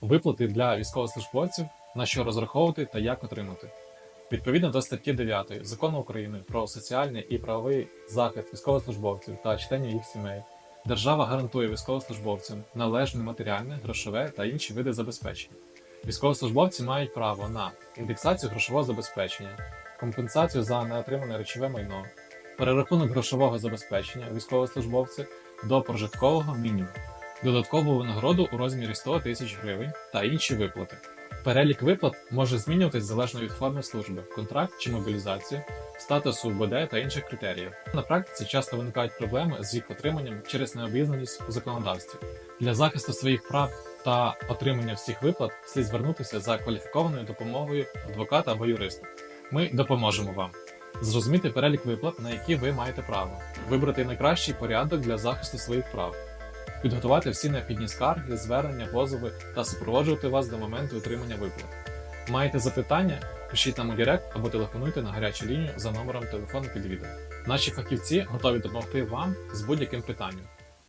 виплати для військовослужбовців, на що розраховувати та як отримати. Відповідно до статті 9 Закону України про соціальний і правовий захист військовослужбовців та членів їх сімей, держава гарантує військовослужбовцям належне матеріальне, грошове та інші види забезпечення. Військовослужбовці мають право на індексацію грошового забезпечення, компенсацію за неотримане речове майно, перерахунок грошового забезпечення військовослужбовця до прожиткового мінімуму, додаткову винагороду у розмірі 100 тисяч гривень та інші виплати. Перелік виплат може змінюватись залежно від форми служби, контракт чи мобілізації, статусу УБД та інших критеріїв. На практиці часто виникають проблеми з їх отриманням через необізнаність у законодавстві. Для захисту своїх прав та отримання всіх виплат слід звернутися за кваліфікованою допомогою адвоката або юриста. Ми допоможемо вам зрозуміти перелік виплат, на які ви маєте право, вибрати найкращий порядок для захисту своїх прав, підготувати всі необхідні скарги, звернення, позови та супроводжувати вас до моменту отримання виплат. Маєте запитання? Пишіть нам у Директ або телефонуйте на гарячу лінію за номером телефону під відео. Наші фахівці готові допомогти вам з будь-яким питанням.